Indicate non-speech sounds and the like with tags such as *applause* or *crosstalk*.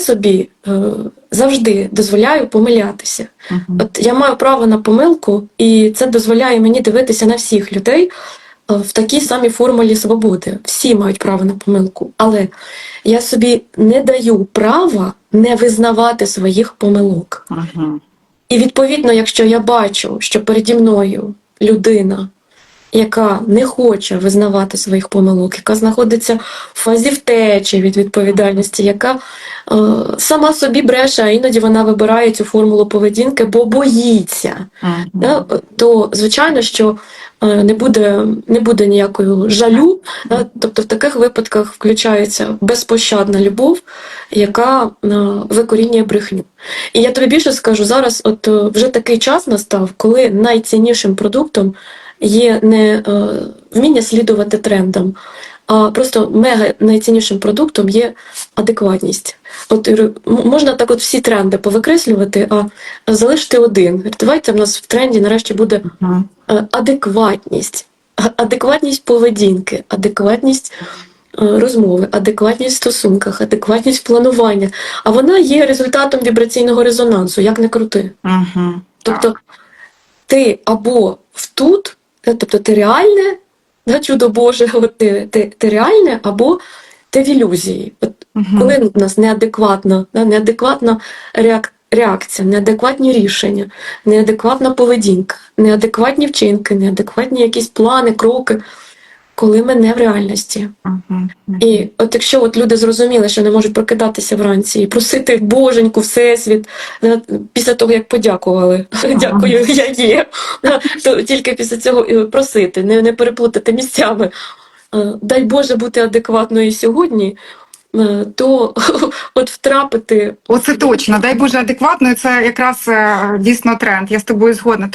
я собі е, завжди дозволяю помилятися. Мгм. От я маю право на помилку, і це дозволяє мені дивитися на всіх людей е, в такій самій формулі свободи. Всі мають право на помилку. Але я собі не даю права не визнавати своїх помилок. Мгм. І відповідно, якщо я бачу, що переді мною людина, яка не хоче визнавати своїх помилок, яка знаходиться в фазі втечі від відповідальності, яка е, сама собі бреше, а іноді вона вибирає цю формулу поведінки, бо боїться. Мгм. Да, то звичайно, що е, не буде, не буде ніякої жалю. Да, тобто в таких випадках включається безпощадна любов, яка е, викорінює брехню. І я тобі більше скажу, зараз от е, вже такий час настав, коли найціннішим продуктом є не е, вміння слідувати трендам, а просто мега найціннішим продуктом є адекватність. От е, можна так от всі тренди повикреслювати, а залишити один. Давайте в нас в тренді нарешті буде е, адекватність, адекватність поведінки, адекватність розмови, адекватність в стосунках, адекватність планування. А вона є результатом вібраційного резонансу, як не крути. Мгм. Тобто ти або тут, тобто ти реальне, да, чудо Боже, *laughs* от ти, ти, ти реальне, або ти в ілюзії. От Мгм. коли у нас неадекватна, да, неадекватна реак- реакція, неадекватні рішення, неадекватна поведінка, неадекватні вчинки, неадекватні якісь плани, кроки, коли ми не в реальності. Мгм. І от якщо от люди зрозуміли, що не можуть прокидатися вранці і просити Боженьку, Всесвіт, після того, як подякували, *laughs* дякую, я є, то тільки після цього просити, не, не переплутати місцями. Е, Дай Боже бути адекватною сьогодні, е, то *laughs* от втрапити Оце точно. Дай Боже адекватно. Це якраз е, дійсно тренд. Я з тобою згодна.